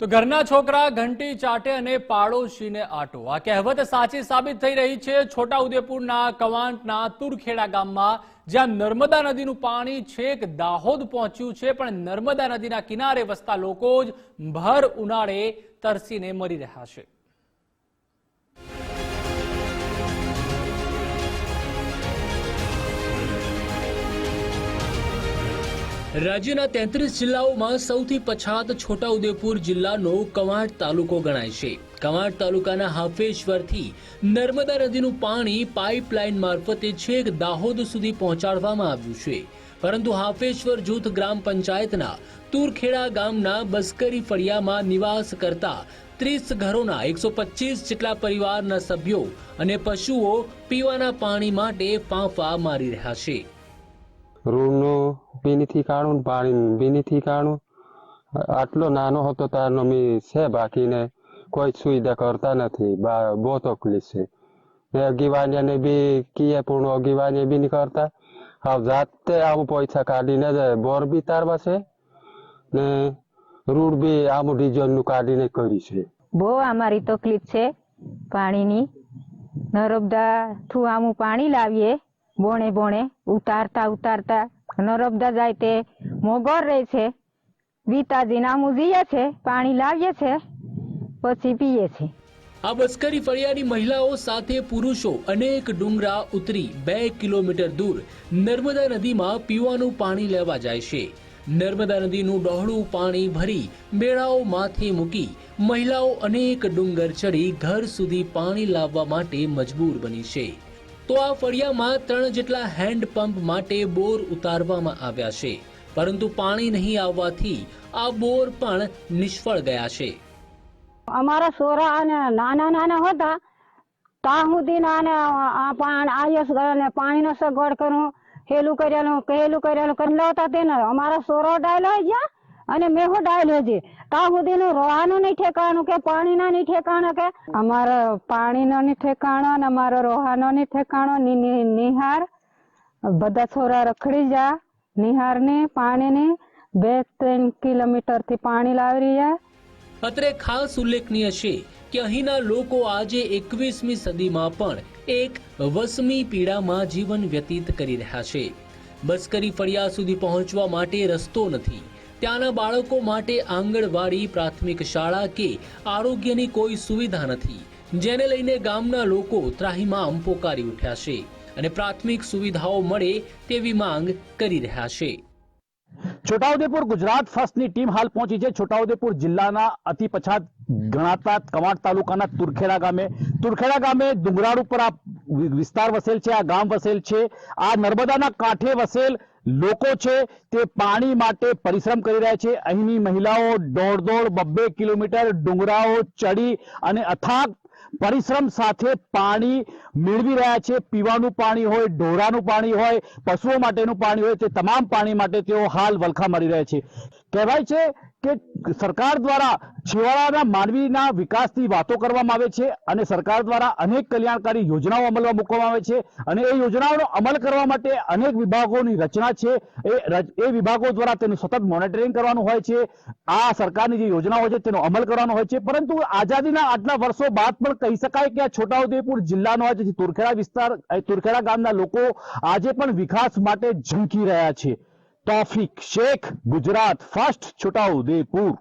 તો ઘરના છોકરા ઘંટી ચાટે અને પાડોશીને આટો. આ કહેવત સાચી સાબિત થઈ રહી છે. છોટાઉદેપુરના કવાંટના તુરખેડા ગામમાં જ્યાં નર્મદા નદીનું પાણી છેક દાહોદ પહોંચ્યું છે, પણ નર્મદા નદીના કિનારે વસતા લોકો જ ભર ઉનાળે તરસીને મરી રહ્યા છે. રાજ્યના તેત્રીસ જિલ્લાઓમાં સૌથી પછાત છોટાઉદેપુર જિલ્લાનો કવાંટ તાલુકો ગણાય છે. કવાંટ તાલુકાના હાફેશ્વરથી નર્મદા નદીનું પાણી પાઇપલાઇન મારફતે છેક દાહોદ સુધી પહોંચાડવામાં આવ્યું છે. પરંતુ હાફેશ્વર જૂથ ગ્રામ પંચાયતના તુરખેડા ગામના બસ્કરી ફળિયામાં નિવાસ કરતા ત્રીસ ઘરોના એકસો પચીસ જેટલા પરિવારના સભ્યો અને પશુઓ પીવાના પાણી માટે ફાંફા મારી રહ્યા છે. રૂમનું બીનીથી કાઢું પાણી બીનીથી કાઢું આટલો નાનો હતો તારનો મી છે બાકીને કોઈ સુવિધા કરતા નથી. બા, બહુ તકલીફ છે. ને અગીવાનિયાને બી કીએ પણ અગીવાની બી નહીં કરતા. હવે જાતે આવું પૈસા કાઢીને જ બોર બી તારવા છે ને રૂડ બી આમ ડીઝલનું કાઢીને કરી છે. બહુ અમારી તકલીફ છે પાણીની. નર્મદા થું આમું પાણી લાવીએ. બોણે બોણે ઉતારતા ઉતારતા નરબદા જાય તે મોગર રહે છે. બીતાજી આમું જઈએ છે, પાણી લાવીએ છે, પછી પીએ છે. આ બસ્કરી ફળિયાની મહિલાઓ સાથે પુરુષો અનેક ડુંગરા ઉતરી બે કિલોમીટર દૂર નર્મદા નદીમાં પીવાનું પાણી લેવા જાય છે. નર્મદા નદીનું ડહોળું પાણી ભરી મેળાઓ માથે મૂકી મહિલાઓ અનેક ડુંગર ચડી ઘર સુધી પાણી લાવવા માટે મજબૂર બની છે. તો આ ફળિયામાં ત્રણ જેટલા હેન્ડ પંપ માટે બોર ઉતારવામાં આવ્યા છે. પરંતુ પાણી નહીં આવવાથી આ બોર પણ નિષ્ફળ ગયા છે. અમારા સોરા અને નાના નાના હતા. ત્યાં સુધી આ આયસ અને પાણીનો સગવડ કરું, હેલું કરેલું કહેલું કરેલું કરી લાવતા તેને. અમારા સોરો ડાયલો ગયા. અને મેહો ડાયલ હોય છે ત્યાં રોહાનું નહીં ઠેકાણું કે પાણીના નહીં ઠેકાણું કે? અમારો પાણીનો નહીં ઠેકાણો અને અમારો રોહાનો નહીં ઠેકાણો. ની- ની- નિહાર, બધા છોરા રખડી જા. નિહારની પાણીની બે ત્રણ કિલોમીટરથી પાણી લાવી રહ્યા. અત્રે ખાસ ઉલ્લેખનીય છે કે અહીંના લોકો આજે એકવીસમી સદીમાં પણ એક વસમી પીડામાં જીવન વ્યતીત કરી રહ્યા છે. બસ કરી ફળિયા સુધી પહોંચવા માટે રસ્તો નથી. ત્યાંના બાળકો માટે આંગણવાડી પ્રાથમિક શાળા કે આરોગ્યની કોઈ સુવિધા નથી, જેને લઈને ગામના લોકો ત્રાહિમામ પોકારી ઉઠ્યા છે અને પ્રાથમિક સુવિધાઓ મળે તેવી માંગ કરી રહ્યા છે. છોટાઉદેપુર ગુજરાત ફર્સ્ટની ટીમ હાલ પહોંચી છે. છોટાઉદેપુર જિલ્લાના અતિ પછાત ગણાતા કવાંટ તાલુકાના તુરખેડા ગામે. તુરખેડા ગામે ડુંગરાળ ઉપર આ વિસ્તાર વસેલ છે, આ ગામ વસેલ છે. આ નર્મદાના કાંઠે વસેલ લોકો છે તે પાણી માટે પરિશ્રમ કરી રહ્યા છે. અહીંની મહિલાઓ દોડ દોડ બબ્બે કિલોમીટર, ડુંગરાઓ ચડી અને અથાગ પરિશ્રમ સાથે પાણી મેળવી રહ્યા છે. પીવાનું પાણી હોય, ઢોરાનું પાણી હોય, પશુઓ માટેનું પાણી હોય, તે તમામ પાણી માટે તેઓ હાલ વલખા મારી રહ્યા છે. કહેવાય છે કે સરકાર દ્વારા છેવાડાના માનવીના વિકાસની વાતો કરવામાં આવે છે અને સરકાર દ્વારા અનેક કલ્યાણકારી યોજનાઓ અમલમાં મૂકવામાં આવે છે અને એ યોજનાઓનો અમલ કરવા માટે અનેક વિભાગોની રચના છે. એ એ વિભાગો દ્વારા તેનું સતત મોનિટરિંગ કરવાનું હોય છે. આ સરકારની જે યોજનાઓ છે તેનો અમલ કરવાનો હોય છે. પરંતુ આઝાદીના આટલા વર્ષો બાદ પણ કહી શકાય કે આ છોટાઉદેપુર જિલ્લાનો આજે તુરખેડા વિસ્તાર તુરખેડા ગામના લોકો આજે પણ વિકાસ માટે ઝંકી રહ્યા છે. તોફિક શેખ ગુજરાત ફર્સ્ટ છોટાઉદેપુર.